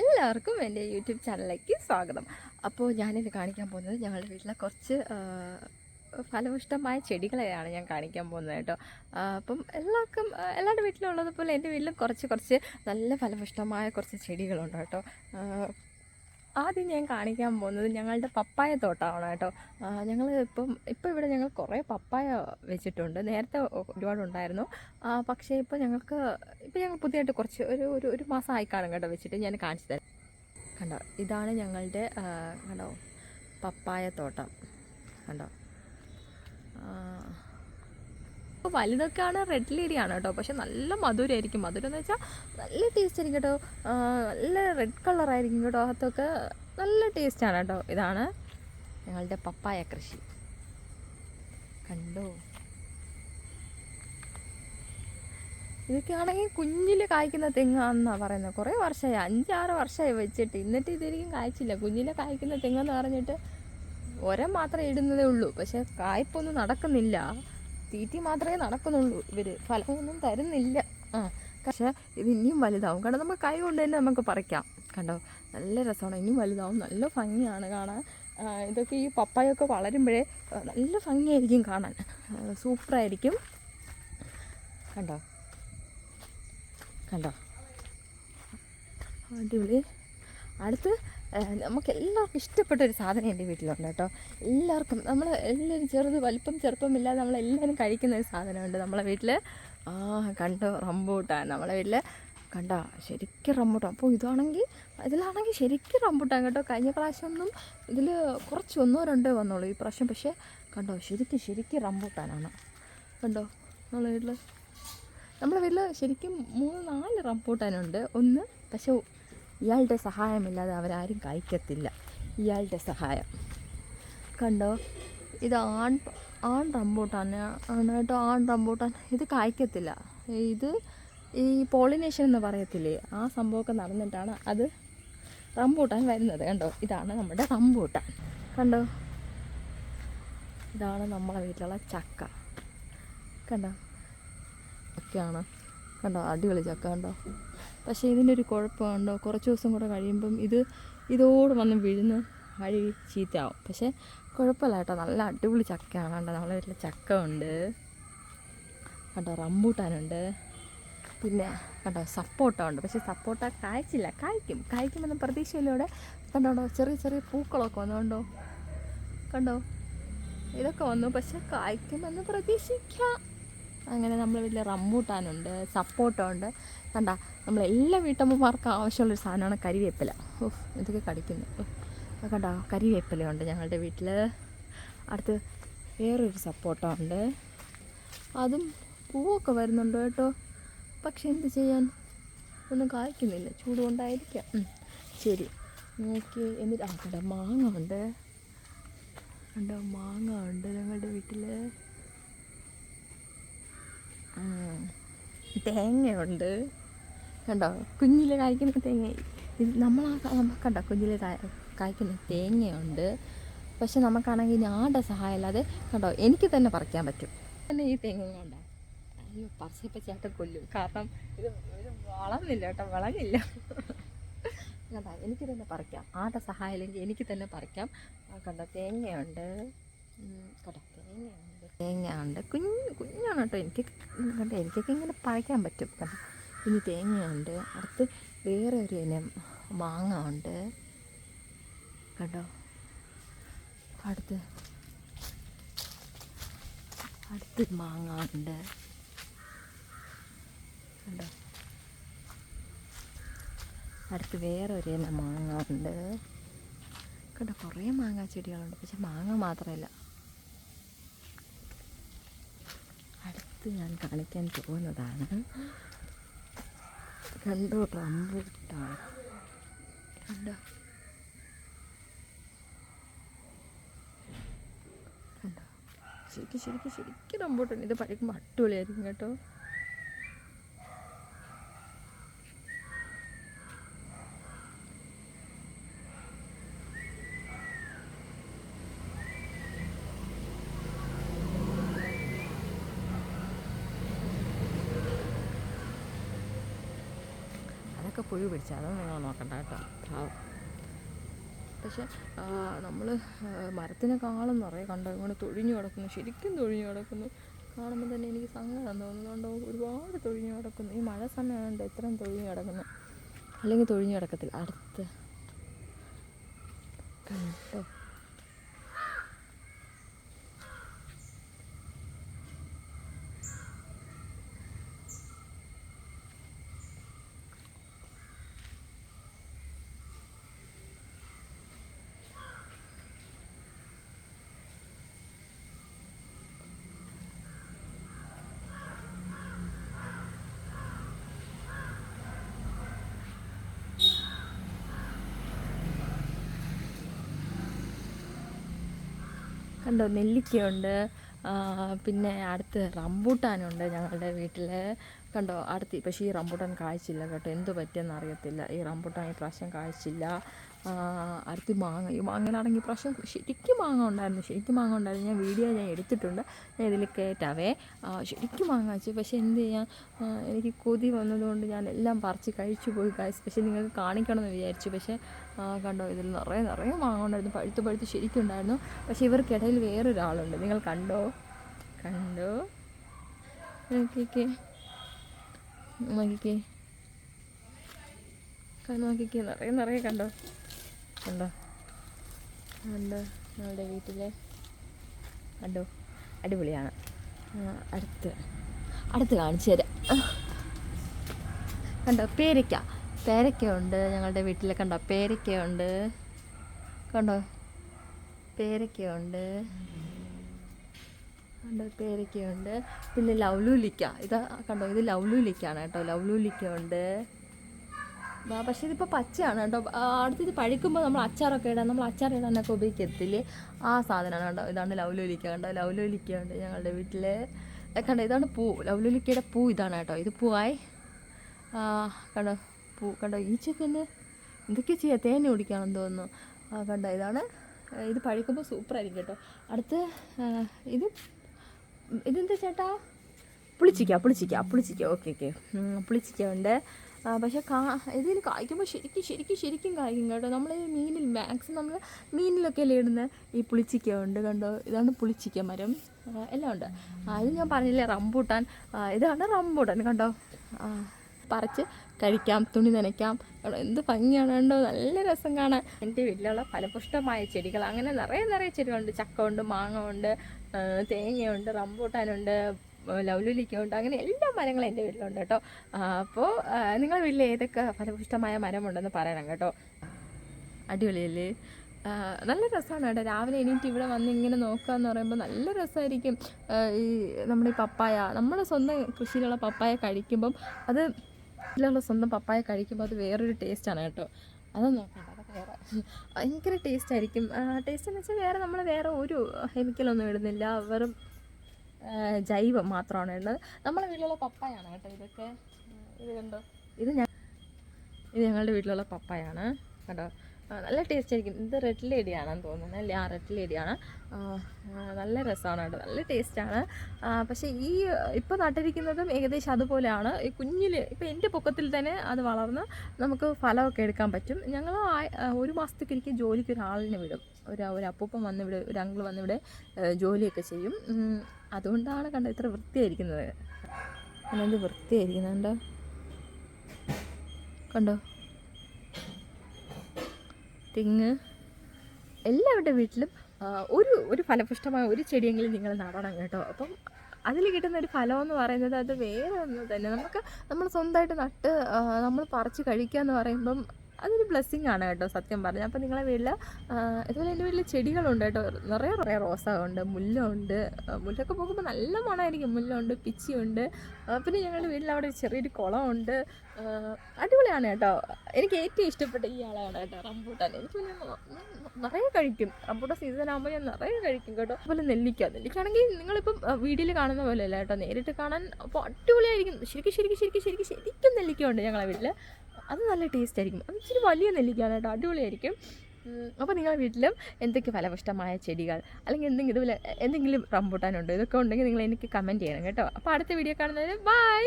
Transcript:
എല്ലാവർക്കും എന്റെ യൂട്യൂബ് ചാനലിലേക്ക് സ്വാഗതം. അപ്പോൾ ഞാനിത് കാണിക്കാൻ പോകുന്നത് ഞങ്ങളുടെ വീട്ടിലെ കുറച്ച് ഫലപുഷ്ടമായ ചെടികളെയാണ് ഞാൻ കാണിക്കാൻ പോകുന്നത് കേട്ടോ. അപ്പം എല്ലാവർക്കും എല്ലാവരുടെ വീട്ടിലുള്ളതുപോലെ എന്റെ വീട്ടിലും കുറച്ച് കുറച്ച് നല്ല ഫലപുഷ്ടമായ കുറച്ച് ചെടികളുണ്ട് കേട്ടോ. ആദ്യം ഞാൻ കാണിക്കാൻ പോകുന്നത് ഞങ്ങളുടെ പപ്പായ തോട്ടമാണ് കേട്ടോ. ഞങ്ങൾ ഇപ്പം ഇപ്പം ഇവിടെ ഞങ്ങൾ കുറേ പപ്പായ വെച്ചിട്ടുണ്ട്. നേരത്തെ ഒരുപാടുണ്ടായിരുന്നു പക്ഷേ ഇപ്പോൾ ഞങ്ങൾക്ക് ഇപ്പം ഞങ്ങൾ പുതിയതായിട്ട് കുറച്ച് ഒരു ഒരു ഒരു മാസം ആയി കാണും കേട്ടോ വെച്ചിട്ട് ഞാൻ കാണിച്ചു തരാം. കണ്ടോ ഇതാണ് ഞങ്ങളുടെ കണ്ടോ പപ്പായ തോട്ടം. കണ്ടോ? ഇപ്പോൾ വലുതൊക്കെയാണ് റെഡ് ലേഡിയാണ് കേട്ടോ. പക്ഷേ നല്ല മധുരമായിരിക്കും മധുരം എന്ന് വെച്ചാൽ നല്ല ടേസ്റ്റ് ആയിരിക്കും കേട്ടോ. നല്ല റെഡ് കളറായിരിക്കും കേട്ടോ അകത്തൊക്കെ. നല്ല ടേസ്റ്റാണ് കേട്ടോ. ഇതാണ് ഞങ്ങളുടെ പപ്പായ കൃഷി. കണ്ടോ? ഇതൊക്കെ ആണെങ്കിൽ കുഞ്ഞിൽ കായ്ക്കുന്ന തെങ്ങാന്നാണ് പറയുന്നത്. കുറേ വർഷമായി. അഞ്ചാറ് വർഷമായി വെച്ചിട്ട്. എന്നിട്ട് ഇതിരിക്കും കായ്ച്ചില്ല. കുഞ്ഞിലെ കായ്ക്കുന്ന തെങ്ങെന്ന് പറഞ്ഞിട്ട് ഒരം മാത്രമേ ഇടുന്നതേ ഉള്ളൂ. പക്ഷെ കായ്പൊന്നും നടക്കുന്നില്ല. തീറ്റി മാത്രമേ നടക്കുന്നുള്ളൂ ഇവർ ഫലമൊന്നും തരുന്നില്ല. ആ പക്ഷേ ഇത് ഇനിയും വലുതാവും. കാരണം നമുക്ക് കൈ കൊണ്ട് തന്നെ നമുക്ക് പറിക്കാം. കണ്ടോ നല്ല രസമാണ്. ഇനിയും വലുതാവും. നല്ല ഭംഗിയാണ് കാണാൻ. ഇതൊക്കെ ഈ പപ്പായൊക്കെ വളരുമ്പോഴേ നല്ല ഭംഗിയായിരിക്കും കാണാൻ. സൂപ്പറായിരിക്കും. കണ്ടോ കണ്ടോ. അടിപൊളി. അടുത്ത് നമുക്ക് എല്ലാവർക്കും ഇഷ്ടപ്പെട്ട ഒരു സാധനം എന്റെ വീട്ടിലുണ്ട് കേട്ടോ. എല്ലാവർക്കും നമ്മൾ എല്ലാവരും ചെറുത് വലിപ്പം ചെറുപ്പമില്ലാതെ നമ്മളെല്ലാവരും കഴിക്കുന്ന ഒരു സാധനമുണ്ട് നമ്മളെ വീട്ടിൽ ആ കണ്ടോ റംബൂട്ടാൻ. നമ്മളെ വീട്ടിൽ കണ്ട ശരിക്കും റംബൂട്ടാൻ. അപ്പോൾ ഇതാണെങ്കിൽ ഇതിലാണെങ്കിൽ ശരിക്കും റംബൂട്ടാൻ കേട്ടോ. കഴിഞ്ഞ പ്രാവശ്യമൊന്നും ഇതിൽ കുറച്ച് ഒന്നോ രണ്ടോ വന്നോളൂ ഈ പ്രാവശ്യം. പക്ഷേ കണ്ടോ ശരിക്കും ശരിക്കും റംബൂട്ടാനാണ്. കണ്ടോ നമ്മളെ വീട്ടിൽ നമ്മളെ വീട്ടിൽ ശരിക്കും മൂന്ന് നാല് റംബൂട്ടാനുണ്ട്. ഒന്ന് പക്ഷെ ഇയാളുടെ സഹായമില്ലാതെ അവരാരും കഴിക്കത്തില്ല. ഇയാളുടെ സഹായം. കണ്ടോ? ഇത് ആൺ ആൺ റംബൂട്ടാൻ ആണ് കേട്ടോ ആൺ റംബൂട്ടാൻ. ഇത് കായ്ക്കത്തില്ല. ഇത് ഈ പോളിനേഷൻ എന്ന് പറയത്തില്ലേ? ആ സംഭവമൊക്കെ നടന്നിട്ടാണ് അത് റംബൂട്ടാൻ വരുന്നത്. കണ്ടോ? ഇതാണ് നമ്മുടെ റംബൂട്ടാൻ. കണ്ടോ? ഇതാണ് നമ്മളെ വീട്ടിലുള്ള ചക്ക. കണ്ടോ? ചക്കയാണ് കണ്ടോ? അടിപൊളി ചക്ക കണ്ടോ? പക്ഷേ ഇതിനൊരു കുഴപ്പമുണ്ടോ? കുറച്ച് ദിവസം കൂടെ കഴിയുമ്പം ഇത് ഇതോട് വന്ന് വിഴുന്ന് വഴി ചീത്തയാവും. പക്ഷേ കുഴപ്പമില്ല കേട്ടോ. നല്ല അടിപൊളി ചക്കയാണ് കേട്ടോ നമ്മളെ വീട്ടിൽ ചക്ക ഉണ്ട് കേട്ടോ റംബൂട്ടാനുണ്ട്. പിന്നെ കണ്ടോ? സപ്പോട്ട ഉണ്ട് പക്ഷേ സപ്പോട്ട കായ്ച്ചില്ല. കായ്ക്കും. കായ്ക്കുമെന്ന പ്രതീക്ഷയിലൂടെ കണ്ടോ? ചെറിയ ചെറിയ പൂക്കളൊക്കെ വന്നുകൊണ്ടോ കണ്ടോ? ഇതൊക്കെ വന്നു. പക്ഷെ കായ്ക്കുമെന്ന് പ്രതീക്ഷിക്കാം. അങ്ങനെ നമ്മൾ വലിയ റംബൂട്ടാനുണ്ട് സപ്പോർട്ടുണ്ട് കണ്ട കണ്ട നമ്മളെല്ലാ വീട്ടമ്മമാർക്കും ആവശ്യമുള്ളൊരു സാധനമാണ് കരിവേപ്പില. ഓഹ് ഇതൊക്കെ കടിക്കുന്നു. കണ്ട കരിവേപ്പിലയുണ്ട് ഞങ്ങളുടെ വീട്ടിൽ അടുത്ത് വേറൊരു സപ്പോർട്ടുണ്ട് അതും പൂവൊക്കെ വരുന്നുണ്ട് കേട്ടോ. പക്ഷെ എന്ത് ചെയ്യാൻ? ഒന്നും കായ്ക്കുന്നില്ല. ചൂട് കൊണ്ടായിരിക്കാം ശരി. നോക്കി എന്നിട്ട് ആ കണ്ട മാങ്ങ ഉണ്ട്. കണ്ടോ മാങ്ങ ഉണ്ട് ഞങ്ങളുടെ വീട്ടിൽ തേങ്ങയുണ്ട്. കണ്ടോ? കുഞ്ഞിൽ കായ്ക്കുന്ന തേങ്ങ. ഇത് നമ്മൾ കണ്ടോ? കുഞ്ഞിൽ കായ്ക്കുന്ന തേങ്ങയുണ്ട്. പക്ഷെ നമുക്കാണെങ്കിൽ ഇനി ആരുടെ സഹായം ഇല്ലാതെ കണ്ടോ? എനിക്ക് തന്നെ പറിക്കാൻ പറ്റും. തന്നെ ഈ തേങ്ങ കണ്ടോ. അയ്യോ പറിച്ചപ്പോൾ ചേട്ടൻ കൊല്ലും. കാരണം ഇത് ഇത് വളർന്നില്ല കേട്ടോ വളരില്ല കണ്ടോ? എനിക്ക് തന്നെ പറിക്കാം. ആരുടെ സഹായം ഇല്ലെങ്കിൽ എനിക്ക് തന്നെ പറിക്കാം. കണ്ടോ? തേങ്ങയുണ്ട്. തേങ്ങയുണ്ട് കുഞ്ഞ് കുഞ്ഞാണ് കേട്ടോ. എനിക്ക് കണ്ടോ എനിക്കൊക്കെ ഇങ്ങനെ പറിക്കാൻ പറ്റും കണ്ടോ. ഇനി തേങ്ങയുണ്ട് അടുത്ത് വേറെ ഒരു ഇനം മാങ്ങ ഉണ്ട് കണ്ടോ. അടുത്ത് അടുത്ത് മാങ്ങ ഉണ്ട് കണ്ടോ. അടുത്ത് വേറെ ഒരു ഇനം മാങ്ങ ഉണ്ട്. കണ്ടോ കുറേ മാങ്ങ ചെടികളുണ്ട്. പക്ഷെ മാങ്ങ മാത്രമല്ല അടുത്ത് ഞാൻ കാണിക്കാൻ പോകുന്നതാണ്. കണ്ടോ റംബൂട്ടാണ് കണ്ടോ? കണ്ടോ? ശരിക്കും ശരിക്കും ശരിക്കും റംബൂട്ടാണ് ഇത് പഴയ അടിപൊളിയായിരിക്കും കേട്ടോ. അതൊക്കെ പുഴു പിടിച്ച. അതൊന്നും നിങ്ങൾ നോക്കണ്ട കേട്ടോ. പക്ഷെ നമ്മൾ മരത്തിനെ മരത്തിനെക്കാളും നിറയെ കണ്ടോ. ഇങ്ങനെ തൊഴിഞ്ഞു കിടക്കുന്നു. ശരിക്കും തൊഴിഞ്ഞു കിടക്കുന്നു. കാണുമ്പോൾ തന്നെ എനിക്ക് സങ്കടം തോന്നുന്നുണ്ട്? ഒരുപാട് തൊഴിഞ്ഞു കിടക്കുന്നു. ഈ മഴ സമയമായതുകൊണ്ട് ഇത്രയും തൊഴിഞ്ഞു കിടക്കുന്നു. അല്ലെങ്കിൽ തൊഴിഞ്ഞു കിടക്കത്തില്ല. അടുത്ത്. കണ്ടോ? കണ്ടോ നെല്ലിക്കയുണ്ട് പിന്നെ അടുത്ത് റംബൂട്ടാനുണ്ട് ഞങ്ങളുടെ വീട്ടിൽ കണ്ടോ അടുത്ത് പക്ഷേ ഈ റംബൂട്ടാൻ കായ്ച്ചില്ല കേട്ടോ. എന്ത് പറ്റിയെന്ന് അറിയത്തില്ല. ഈ റംബൂട്ടാൻ ഈ പ്രാവശ്യം കായ്ച്ചില്ല. ആ, അടുത്ത് മാങ്ങ. ഈ മാങ്ങയിലാണെങ്കിൽ പ്രാവശ്യം ശരിക്കും മാങ്ങ ഉണ്ടായിരുന്നു. ശരിക്കും മാങ്ങ ഉണ്ടായിരുന്നു. ഞാൻ വീഡിയോ ഞാൻ എടുത്തിട്ടുണ്ട്. ഞാൻ ഇതിൽ കയറ്റാവേ ശരിക്കും മാങ്ങ വെച്ചു. പക്ഷേ എന്ത് ചെയ്യാൻ? എനിക്ക് കൊതി വന്നതുകൊണ്ട് ഞാൻ എല്ലാം പറിച്ച് കഴിച്ചു പോയി കാശ് പക്ഷേ നിങ്ങൾക്ക് കാണിക്കണം എന്ന് വിചാരിച്ചു. പക്ഷേ കണ്ടോ ഇതിൽ നിറയെ നിറയെ മാങ്ങ ഉണ്ടായിരുന്നു. പഴുത്ത് പഴുത്ത് ശരിക്കും ഉണ്ടായിരുന്നു. പക്ഷേ ഇവർക്കിടയിൽ വേറൊരാളുണ്ട്. നിങ്ങൾ കണ്ടോ? കണ്ടോ? നോക്കിക്കേ. നോക്കിക്കേ. നോക്കിക്കേ. നിറയെ നിറയെ കണ്ടോ? കണ്ടോ കണ്ടോ ഞങ്ങളുടെ വീട്ടിലെ കണ്ടോ അടിപൊളിയാണ്. അടുത്ത്. അടുത്ത് കാണിച്ചു തരാം. കണ്ടോ പേരയ്ക്ക. പേരയ്ക്കയുണ്ട് ഞങ്ങളുടെ വീട്ടിൽ കണ്ടോ? പേരയ്ക്കയുണ്ട്. കണ്ടോ? പേരയ്ക്കയുണ്ട്. കണ്ടോ പേരയ്ക്കയുണ്ട്. പിന്നെ ലവ്ലൂലിക്ക. ഇതാ കണ്ടോ ഇത് ലവ്ലൂലിക്കാണ് കേട്ടോ. ലവ്ലൂലിക്ക ആ, പക്ഷേ ഇതിപ്പോൾ പച്ചയാണ് കേട്ടോ. അടുത്തിത് പഴുക്കുമ്പോൾ നമ്മൾ അച്ചാറൊക്കെ ഇടാൻ നമ്മൾ അച്ചാർ ഇടാനൊക്കെ ഉപയോഗിക്കത്തില്ലേ? ആ സാധനമാണ് കേട്ടോ. ഇതാണ് ലൗലോലിക്ക കണ്ടോ? ലൗലോലിക്ക ഉണ്ട് ഞങ്ങളുടെ വീട്ടിൽ കണ്ടോ? ഇതാണ് പൂ. ലൗലോലിക്കയുടെ പൂ ഇതാണ് കേട്ടോ. ഇത് പൂവായി. കണ്ടോ? പൂ കണ്ടോ? ഈച്ചക്കന്നെ എന്തൊക്കെ ചെയ്യാം? തേൻ കുടിക്കാണെന്ന് തോന്നുന്നു. ആ, കണ്ടോ? ഇതാണ്. ഇത് പഴുക്കുമ്പോൾ സൂപ്പറായിരിക്കും കേട്ടോ. അടുത്ത് ഇത് ഇതെന്താ ചേട്ടാ? പുളിച്ചിക്ക പുളിച്ചിക്ക പുളിച്ചിക്ക. Okay okay. പുളിച്ചിക്ക ഉണ്ട്. പക്ഷേ കാ ഇതിൽ കായ്ക്കുമ്പോൾ ശരിക്കും ശരിക്കും ശരിക്കും കായ്ക്കും കേട്ടോ. നമ്മൾ മീനിൽ മാക്സിമം നമ്മൾ മീനിലൊക്കെ അല്ലേ ഇടുന്ന? ഈ പുളിച്ചിക്ക ഉണ്ട് കണ്ടോ? ഇതാണ് പുളിച്ചിക്ക മരം. എല്ലാം ഉണ്ട്. അത് ഞാൻ പറഞ്ഞില്ലേ റംബൂട്ടാൻ. ഇതാണ് റംബൂട്ടാൻ കണ്ടോ? പറിച്ച് കഴിക്കാം തുണി നനയ്ക്കാം. എന്ത് ഭംഗിയാണ് കണ്ടോ? നല്ല രസം കാണാൻ. എന്റെ വീട്ടിലുള്ള ഫലപുഷ്ടമായ ചെടികൾ അങ്ങനെ നിറയെ നിറയെ ചെടികളുണ്ട്. ചക്ക ഉണ്ട് മാങ്ങ ഉണ്ട് തേങ്ങയുണ്ട് റംബൂട്ടാനുണ്ട് ലൗലുലിക്കുണ്ട് അങ്ങനെ എല്ലാ മരങ്ങളും എന്റെ വീട്ടിലുണ്ട് കേട്ടോ. അപ്പോൾ നിങ്ങളുടെ വീട്ടിൽ ഏതൊക്കെ ഫലപുഷ്ടമായ മരമുണ്ടെന്ന് പറയണം കേട്ടോ. അടിപൊളിയല്ലേ നല്ല രസമാണ് കേട്ടോ. രാവിലെ എണീറ്റ് ഇവിടെ വന്ന് ഇങ്ങനെ നോക്കുക എന്ന് പറയുമ്പോൾ നല്ല രസമായിരിക്കും. ഈ നമ്മുടെ ഈ പപ്പായ. നമ്മുടെ സ്വന്തം കൃഷിയിലുള്ള പപ്പായ കഴിക്കുമ്പം അത് ഇതിലുള്ള സ്വന്തം പപ്പായ കഴിക്കുമ്പോൾ അത് വേറൊരു ടേസ്റ്റാണ് കേട്ടോ. അതൊന്നും നോക്കണ്ട അതൊക്കെ വേറെ. ഭയങ്കര ടേസ്റ്റ് ആയിരിക്കും ടേസ്റ്റ് എന്ന് വെച്ചാൽ വേറെ നമ്മൾ വേറെ ഒരു കെമിക്കലൊന്നും ഇടുന്നില്ല. വെറും ജൈവം മാത്രമാണ് ഇടുന്നത് നമ്മളെ വീട്ടിലുള്ള പപ്പായാണ് കേട്ടോ ഇതൊക്കെ. ഇത് കണ്ടോ? ഇത് ഞാൻ ഇത് ഞങ്ങളുടെ വീട്ടിലുള്ള പപ്പായാണ് കേട്ടോ നല്ല ടേസ്റ്റ് ആയിരിക്കും. ഇത് റെഡ് ലേഡിയാണെന്ന് തോന്നുന്നു അല്ലേ? ആ റെഡ് ലേഡിയാണ് നല്ല രസമാണ് കേട്ടോ. നല്ല ടേസ്റ്റാണ് പക്ഷേ ഈ ഇപ്പോൾ നട്ടിരിക്കുന്നതും ഏകദേശം അതുപോലെയാണ്. ഈ കുഞ്ഞിൽ ഇപ്പോൾ എന്റെ പൊക്കത്തിൽ തന്നെ അത് വളർന്ന് നമുക്ക് ഫലമൊക്കെ എടുക്കാൻ പറ്റും. ഞങ്ങൾ ഒരു മാസത്തേക്ക് ജോലിക്ക് ഒരാളിനെ വിടും. ഒരു ഒരു അപ്പൂപ്പൻ വന്നിവിടെ ഒരു അങ്കിൾ വന്നിവിടെ ജോലിയൊക്കെ ചെയ്യും. അതുകൊണ്ടാണ് കണ്ടോ ഇത്ര വൃത്തിയായിരിക്കുന്നത്. എന്ത് വൃത്തിയായിരിക്കുന്നുണ്ടോ കണ്ടോ? തിങ്ങ്. എല്ലാവരുടെ വീട്ടിലും ഒരു ഒരു ഫലപുഷ്ടമായ ഒരു ചെടിയെങ്കിലും നിങ്ങൾ നടണം കേട്ടോ. അപ്പം അതിൽ കിട്ടുന്ന ഒരു ഫലം എന്ന് പറയുന്നത് അത് വേറെ ഒന്നും തന്നെ. നമുക്ക് നമ്മൾ സ്വന്തമായിട്ട് നട്ട് നമ്മൾ പറിച്ച് കഴിക്കുക എന്ന് പറയുമ്പം അതൊരു ബ്ലെസ്സിങ് ആണ് കേട്ടോ സത്യം പറഞ്ഞാൽ അപ്പോൾ നിങ്ങളെ വീട്ടിൽ ഇതുപോലെ എന്റെ വീട്ടിൽ ചെടികളുണ്ട് കേട്ടോ. നിറയെ നിറയെ റോസ ഉണ്ട് മുല്ല ഉണ്ട് മുല്ലൊക്കെ പോകുമ്പോൾ നല്ല മണമായിരിക്കും. മുല്ല ഉണ്ട് പിച്ചിയുണ്ട് പിന്നെ ഞങ്ങളുടെ വീട്ടിൽ അവിടെ ചെറിയൊരു കുളമുണ്ട്. അടിപൊളിയാണ് കേട്ടോ. എനിക്ക് ഏറ്റവും ഇഷ്ടപ്പെട്ട ഈ ആളാണ് കേട്ടോ റംബൂട്ടാൻ. എനിക്ക് പിന്നെ നിറയെ കഴിക്കും. റംബൂട്ടാൻ സീസൺ ആകുമ്പോൾ ഞാൻ നിറയെ കഴിക്കും കേട്ടോ. അതുപോലെ നെല്ലിക്ക. നെല്ലിക്കാണെങ്കിൽ നിങ്ങളിപ്പം വീഡിയോയിൽ കാണുന്ന പോലെ അല്ല കേട്ടോ. നേരിട്ട് കാണാൻ അപ്പോൾ അടിപൊളിയായിരിക്കും. ശരിക്കും ശരിക്കും ശരിക്കും ശരിക്കും ശരിക്കും നെല്ലിക്ക ഉണ്ട് ഞങ്ങളെ വീട്ടിൽ അത് നല്ല ടേസ്റ്റ് ആയിരിക്കും. അത് ഇച്ചിരി വലിയ നെല്ലിക്കാണ് കേട്ടോ അടിപൊളിയായിരിക്കും. അപ്പോൾ നിങ്ങൾ വീട്ടിലും എന്തൊക്കെ ഫലപുഷ്ടമായ ചെടികൾ അല്ലെങ്കിൽ എന്തെങ്കിലും ഇതുപോലെ എന്തെങ്കിലും റംബൂട്ടാനുണ്ടോ ഇതൊക്കെ ഉണ്ടെങ്കിൽ നിങ്ങൾ എനിക്ക് കമന്റ് ചെയ്യണം കേട്ടോ. അപ്പോൾ അടുത്ത വീഡിയോ കാണുന്നതിന് ബൈ